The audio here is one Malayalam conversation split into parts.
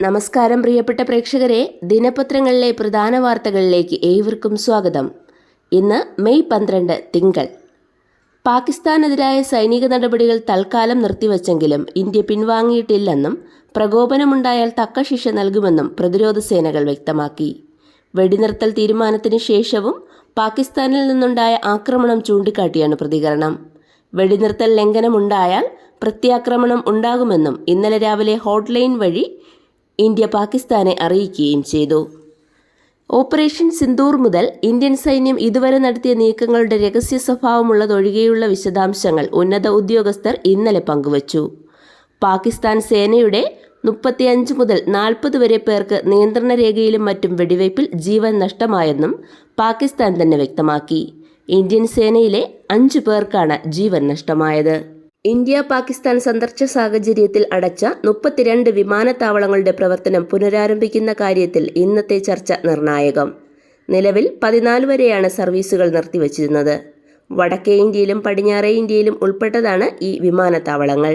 നമസ്കാരം പ്രിയപ്പെട്ട പ്രേക്ഷകരെ. ദിനപത്രങ്ങളിലെ പ്രധാന വാർത്തകളിലേക്ക് ഏവർക്കും സ്വാഗതം. ഇന്ന് മെയ് പന്ത്രണ്ട് തിങ്കൾ. പാകിസ്ഥാനെതിരായ സൈനിക നടപടികൾ തൽക്കാലം നിർത്തിവച്ചെങ്കിലും ഇന്ത്യ പിൻവാങ്ങിയിട്ടില്ലെന്നും പ്രകോപനമുണ്ടായാൽ തക്ക ശിക്ഷ നൽകുമെന്നും പ്രതിരോധ സേനകൾ വ്യക്തമാക്കി. വെടിനിർത്തൽ തീരുമാനത്തിന് ശേഷവും പാകിസ്ഥാനിൽ നിന്നുണ്ടായ ആക്രമണം ചൂണ്ടിക്കാട്ടിയാണ് പ്രതികരണം. വെടിനിർത്തൽ ലംഘനമുണ്ടായാൽ പ്രത്യാക്രമണം ഉണ്ടാകുമെന്നും ഇന്നലെ രാവിലെ ഹോട്ട്ലൈൻ വഴി ഇന്ത്യ പാകിസ്ഥാനെ അറിയിക്കുകയും ചെയ്തു. ഓപ്പറേഷൻ സിന്ദൂർ മുതൽ ഇന്ത്യൻ സൈന്യം ഇതുവരെ നടത്തിയ നീക്കങ്ങളുടെ രഹസ്യ സ്വഭാവമുള്ളതൊഴികെയുള്ള വിശദാംശങ്ങൾ ഉന്നത ഉദ്യോഗസ്ഥർ ഇന്നലെ പങ്കുവച്ചു. പാകിസ്ഥാൻ സേനയുടെ മുപ്പത്തിയഞ്ച് മുതൽ നാൽപ്പത് വരെ പേർക്ക് നിയന്ത്രണ രേഖയിലും മറ്റും വെടിവയ്പിൽ ജീവൻ നഷ്ടമായെന്നും പാകിസ്ഥാൻ തന്നെ വ്യക്തമാക്കി. ഇന്ത്യൻ സേനയിലെ അഞ്ചു പേർക്കാണ് ജീവൻ നഷ്ടമായത്. ഇന്ത്യ പാകിസ്ഥാൻ സംഘർഷ സാഹചര്യത്തിൽ അടച്ച മുപ്പത്തിരണ്ട് വിമാനത്താവളങ്ങളുടെ പ്രവർത്തനം പുനരാരംഭിക്കുന്ന കാര്യത്തിൽ ഇന്നത്തെ ചർച്ച നിർണായകം. നിലവിൽ പതിനാല് വരെയാണ് സർവീസുകൾ നിർത്തിവച്ചിരുന്നത്. വടക്കേ ഇന്ത്യയിലും പടിഞ്ഞാറേ ഇന്ത്യയിലും ഉൾപ്പെട്ടതാണ് ഈ വിമാനത്താവളങ്ങൾ.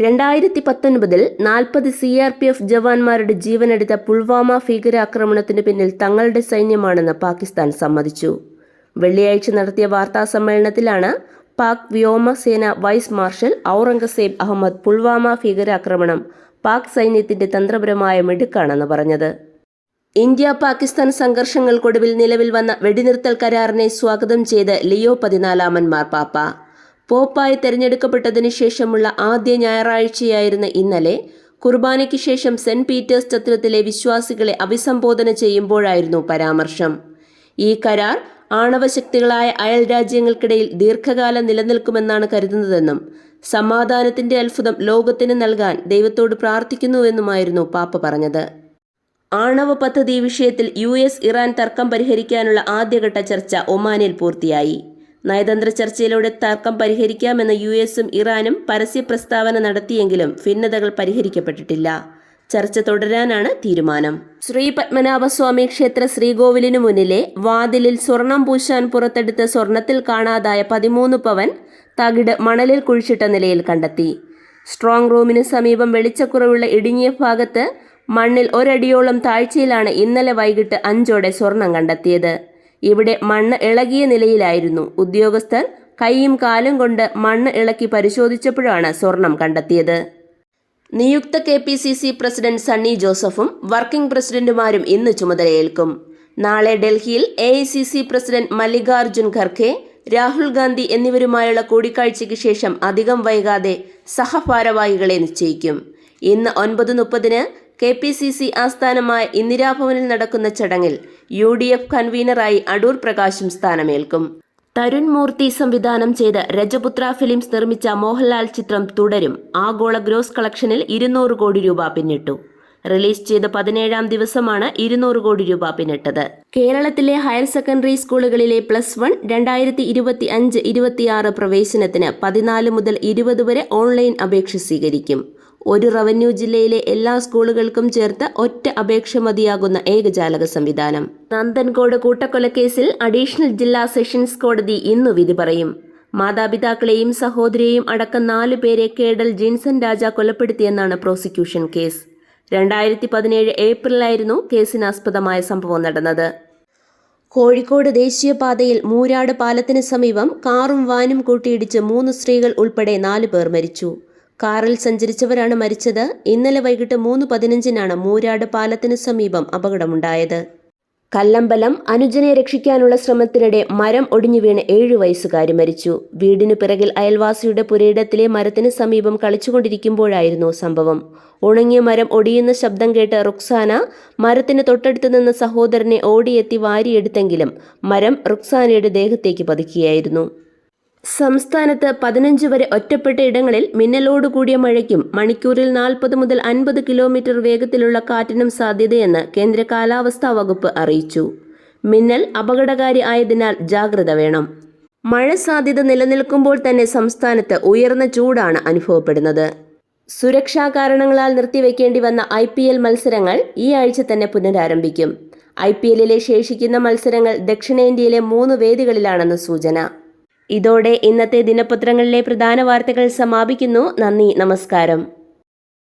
രണ്ടായിരത്തി പത്തൊൻപതിൽ നാൽപ്പത് സി ആർ പി എഫ് ജവാന്മാരുടെ ജീവനെടുത്ത പുൽവാമ ഭീകരാക്രമണത്തിന് പിന്നിൽ തങ്ങളുടെ സൈന്യമാണെന്ന് പാകിസ്ഥാൻ സമ്മതിച്ചു. വെള്ളിയാഴ്ച നടത്തിയ വാർത്താ സമ്മേളനത്തിലാണ് പാക് വ്യോമസേന വൈസ് മാർഷൽ ഔറംഗസേബ് അഹമ്മദ് പുൽവാമ ഭീകരാക്രമണം പാക് സൈന്യത്തിന്റെ തന്ത്രപരമായ മിടുക്കാണെന്ന് പറഞ്ഞത്. ഇന്ത്യ പാകിസ്ഥാൻ സംഘർഷങ്ങൾക്കൊടുവിൽ നിലവിൽ വന്ന വെടിനിർത്തൽ കരാറിനെ സ്വാഗതം ചെയ്ത് ലിയോ പതിനാലാമൻ മാർപ്പാപ്പ പോപ്പായി തെരഞ്ഞെടുക്കപ്പെട്ടതിനു ശേഷമുള്ള ആദ്യ ഞായറാഴ്ചയായിരുന്ന ഇന്നലെ കുർബാനയ്ക്ക് ശേഷം സെന്റ് പീറ്റേഴ്സ് ചത്രത്തിലെ വിശ്വാസികളെ അഭിസംബോധന ചെയ്യുമ്പോഴായിരുന്നു പരാമർശം. ഈ കരാർ ആണവശക്തികളായ അയൽ രാജ്യങ്ങൾക്കിടയിൽ ദീർഘകാലം നിലനിൽക്കുമെന്നാണ് കരുതുന്നതെന്നും സമാധാനത്തിന്റെ അത്ഭുതം ലോകത്തിന് നൽകാൻ ദൈവത്തോട് പ്രാർത്ഥിക്കുന്നുവെന്നുമായിരുന്നു പാപ്പ പറഞ്ഞത്. ആണവ പദ്ധതി വിഷയത്തിൽ യു എസ് ഇറാൻ തർക്കം പരിഹരിക്കാനുള്ള ആദ്യഘട്ട ചർച്ച ഒമാനിൽ പൂർത്തിയായി. നയതന്ത്ര ചർച്ചയിലൂടെ തർക്കം പരിഹരിക്കാമെന്ന് യു എസും ഇറാനും പരസ്യ പ്രസ്താവന നടത്തിയെങ്കിലും ഭിന്നതകൾ പരിഹരിക്കപ്പെട്ടിട്ടില്ല. ചർച്ച തുടരാനാണ് തീരുമാനം. ശ്രീ പത്മനാഭസ്വാമി ക്ഷേത്ര ശ്രീകോവിലിനു മുന്നിലെ വാതിലിൽ സ്വർണം പൂശാൻ പുറത്തെടുത്ത സ്വർണത്തിൽ കാണാതായ പതിമൂന്ന് പവൻ തകിട് മണലിൽ കുഴിച്ചിട്ട നിലയിൽ കണ്ടെത്തി. സ്ട്രോങ് റൂമിന് സമീപം വെളിച്ചക്കുറവുള്ള ഇടുങ്ങിയ ഭാഗത്ത് മണ്ണിൽ ഒരടിയോളം താഴ്ചയിലാണ് ഇന്നലെ വൈകിട്ട് അഞ്ചോടെ സ്വർണം കണ്ടെത്തിയത്. ഇവിടെ മണ്ണ് ഇളകിയ നിലയിലായിരുന്നു. ഉദ്യോഗസ്ഥർ കൈയും കാലും കൊണ്ട് മണ്ണ് ഇളക്കി പരിശോധിച്ചപ്പോഴാണ് സ്വർണം കണ്ടെത്തിയത്. നിയുക്ത K P C C president Sunny ജോസഫും വർക്കിംഗ് പ്രസിഡന്റുമാരും ഇന്ന് ചുമതലയേൽക്കും. നാളെ ഡൽഹിയിൽ A I C C president Mallikarjun Kharge Rahul Gandhi എന്നിവരുമായുള്ള കൂടിക്കാഴ്ചയ്ക്ക് ശേഷം അധികം വൈകാതെ സഹഭാരവാഹികളെ നിശ്ചയിക്കും. ഇന്ന് ഒൻപത് മുപ്പതിന് കെ പി സി സി ആസ്ഥാനമായ ഇന്ദിരാഭവനിൽ നടക്കുന്ന ചടങ്ങിൽ യു ഡി എഫ് കൺവീനറായി അടൂർ പ്രകാശും സ്ഥാനമേൽക്കും. തരുൺ മൂർത്തി സംവിധാനം ചെയ്ത് രജപുത്ര ഫിലിംസ് നിർമ്മിച്ച മോഹൻലാൽ ചിത്രം തുടരും. ആഗോള ഗ്രോസ് കളക്ഷനിൽ ഇരുന്നൂറ് കോടി രൂപ പിന്നിട്ടു. റിലീസ് ചെയ്ത പതിനേഴാം ദിവസമാണ് ഇരുന്നൂറ് കോടി രൂപ പിന്നിട്ടത്. കേരളത്തിലെ ഹയർ സെക്കൻഡറി സ്കൂളുകളിലെ പ്ലസ് വൺ രണ്ടായിരത്തി ഇരുപത്തി അഞ്ച് ഇരുപത്തിയാറ് പ്രവേശനത്തിന് പതിനാല് മുതൽ ഇരുപത് വരെ ഓൺലൈൻ അപേക്ഷ സ്വീകരിക്കും. ഒരു റവന്യൂ ജില്ലയിലെ എല്ലാ സ്കൂളുകൾക്കും ചേർത്ത് ഒറ്റ അപേക്ഷ മതിയാകുന്ന ഏകജാലക സംവിധാനം. നന്ദൻകോട് കൂട്ടക്കൊലക്കേസിൽ അഡീഷണൽ ജില്ലാ സെഷൻസ് കോടതി ഇന്നു വിധി പറയും. മാതാപിതാക്കളെയും സഹോദരിയെയും അടക്കം നാലു പേരെ കേഡൽ ജിൻസൺ രാജ കൊലപ്പെടുത്തിയെന്നാണ് പ്രോസിക്യൂഷൻ കേസ്. രണ്ടായിരത്തി പതിനേഴ് ഏപ്രിലായിരുന്നു കേസിനാസ്പദമായ സംഭവം നടന്നത്. കോഴിക്കോട് ദേശീയപാതയിൽ മൂരാട് പാലത്തിന് സമീപം കാറും വാനും കൂട്ടിയിടിച്ച് മൂന്ന് സ്ത്രീകൾ ഉൾപ്പെടെ നാല് പേർ മരിച്ചു. കാറിൽ സഞ്ചരിച്ചവരാണ് മരിച്ചത്. ഇന്നലെ വൈകിട്ട് മൂന്ന് പതിനഞ്ചിനാണ് മൂരാട് പാലത്തിന് സമീപം അപകടമുണ്ടായത്. കല്ലമ്പലം അനുജനെ രക്ഷിക്കാനുള്ള ശ്രമത്തിനിടെ മരം ഒടിഞ്ഞു വീണ് ഏഴു വയസ്സുകാരി മരിച്ചു. വീടിനു പിറകിൽ അയൽവാസിയുടെ പുരയിടത്തിലെ മരത്തിന് സമീപം കളിച്ചുകൊണ്ടിരിക്കുമ്പോഴായിരുന്നു സംഭവം. ഉണങ്ങിയ മരം ഒടിയുന്ന ശബ്ദം കേട്ട് റുക്സാന മരത്തിന് തൊട്ടടുത്ത് നിന്ന സഹോദരനെ ഓടിയെത്തി വാരിയെടുത്തെങ്കിലും മരം റുക്സാനയുടെ ദേഹത്തേക്ക് പതിക്കുകയായിരുന്നു സംസ്ഥാനത്ത് പതിനഞ്ച് വരെ ഒറ്റപ്പെട്ട ഇടങ്ങളിൽ മിന്നലോട് കൂടിയ മഴയ്ക്കും മണിക്കൂറിൽ നാൽപ്പത് മുതൽ അൻപത് കിലോമീറ്റർ വേഗത്തിലുള്ള കാറ്റിനും സാധ്യതയെന്ന് കേന്ദ്ര കാലാവസ്ഥാ വകുപ്പ് അറിയിച്ചു. മിന്നൽ അപകടകാരി ആയതിനാൽ ജാഗ്രത വേണം. മഴ സാധ്യത നിലനിൽക്കുമ്പോൾ തന്നെ സംസ്ഥാനത്ത് ഉയർന്ന ചൂടാണ് അനുഭവപ്പെടുന്നത്. സുരക്ഷാ കാരണങ്ങളാൽ നിർത്തിവെക്കേണ്ടി വന്ന ഐ പി എൽ മത്സരങ്ങൾ ഈ ആഴ്ച തന്നെ പുനരാരംഭിക്കും. ഐ പി എല്ലിലെ ശേഷിക്കുന്ന മത്സരങ്ങൾ ദക്ഷിണേന്ത്യയിലെ മൂന്ന് വേദികളിലാണെന്ന് സൂചന. ഇതോടെ ഇന്നത്തെ ദിനപത്രങ്ങളിലെ പ്രധാന വാർത്തകൾ സമാപിക്കുന്നു. നന്ദി നമസ്കാരം.